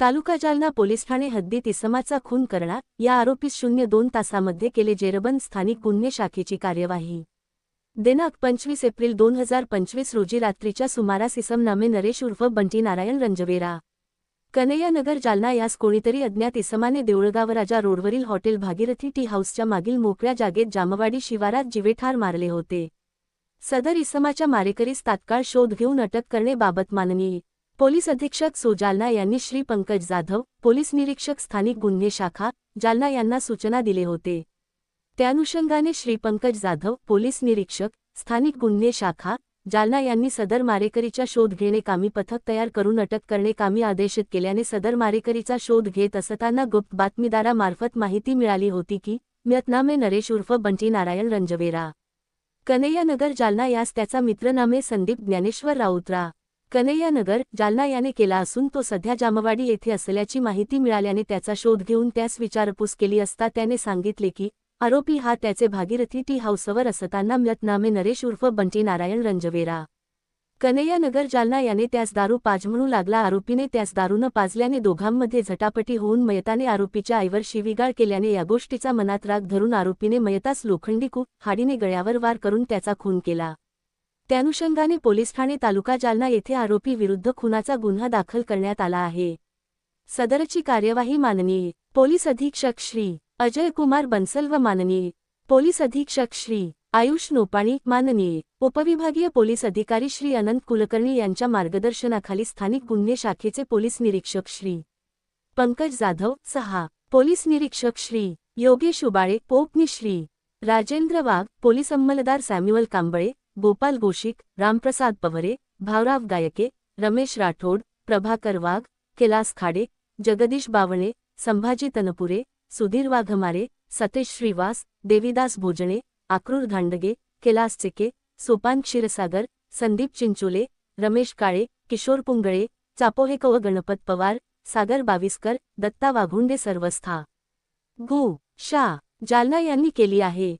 तालुका Jalna police Thane हद्दीत इसमाचा खून करणार या आरोपीस शून्य दोन तासामध्ये केले जेरबन स्थानिक गुन्हे शाखेची कार्यवाही. दिनांक पंचवीस एप्रिल दोन हजार पंचवीस रोजी रात्रीच्या सुमारास इसम नामे नरेश उर्फ बंटी नारायण रंजवेरा. कन्हैयानगर जालना यास कोणीतरी अज्ञात इसमाने देऊळगाव राजा रोडवरील हॉटेल भागीरथी टी हाऊसच्या मागील मोकळ्या जागेत जामवाडी शिवारात जिवेठार मारले होते. सदर इसमाच्या मारेकरीस तात्काळ शोध घेऊन अटक करणे-बाबत माननीय पोलीस अधीक्षक सो. जालना यांनी श्री. पंकज जाधव पोलीस निरीक्षक स्थानिक गुन्हे शाखा जालना यांना सूचना दिले होते. त्यानुषंगाने श्री. पंकज जाधव पोलीस निरीक्षक स्थानिक गुन्हे शाखा जालना यांनी सदर मारेकरीचा शोध घेणे कामी पथक तयार करून अटक करणे कामी आदेशित केल्याने सदर मारेकरीचा शोध घेत असताना गुप्त बातमीदारामार्फत माहिती मिळाली होती की म्यतनामे नरेश उर्फ बंटी नारायण रंजवेरा. कन्हैयानगर जालना यास त्याचा मित्रनामे संदीप ज्ञानेश्वर राऊतरा. कन्हैयानगर जालना याने केला असून तो सध्या जामवाडी येथे असल्याची माहिती मिळाल्याने त्याचा शोध घेऊन त्यास विचारपूस केली असता त्याने सांगितले की आरोपी हा त्याचे भागीरथी टी हाऊसवर असताना मृतनामे नरेश उर्फ बंटी नारायण रंजवेरा. कन्हैयानगर जालना याने त्यास दारू पाज म्हणू लागला आरोपीने त्यास दारूनं पाजल्याने दोघांमध्ये झटापटी होऊन मयताने आरोपीच्या आईवर शिवीगाळ केल्याने या गोष्टीचा मनात राग धरून आरोपीने मयतास लोखंडी कूप हाडीने गळ्यावर वार करून त्याचा खून केला. त्यानुषंगाने पोलीस ठाणे तालुका जालना येथे आरोपी विरुद्ध खुनाचा गुन्हा दाखल करण्यात आला आहे. सदरची कार्यवाही माननीय पोलीस अधीक्षक श्री. अजय कुमार बन्सल व माननीय पोलीस अधीक्षक श्री. आयुष नोपाणी माननीय उपविभागीय पोलीस अधिकारी श्री अनंत कुलकर्णी यांच्या मार्गदर्शनाखाली स्थानिक गुन्हे शाखेचे पोलीस निरीक्षक श्री. पंकज जाधव सहा पोलीस निरीक्षक श्री. योगेश उबाळे पोपनी श्री. राजेंद्र वाघ पोलीस अंमलदार सॅम्युअल कांबळे गोपाल गोशिक रामप्रसाद पवरे भावराव गायके रमेश राठोड प्रभाकर वाघ कैलास खाडे जगदीश बावणे संभाजी तनपुरे सुधीर वाघमारे सतेश श्रीवास देवीदास भोजणे आक्रूर धांडगे कैलास चिके सोपान क्षीरसागर संदीप चिंचोले रमेश काळे किशोर पुंगळे चापोहेकव गणपत पवार सागर बाविस्कर दत्ता वाघुंडे सर्वस्था गु शा जालना यांनी केली आहे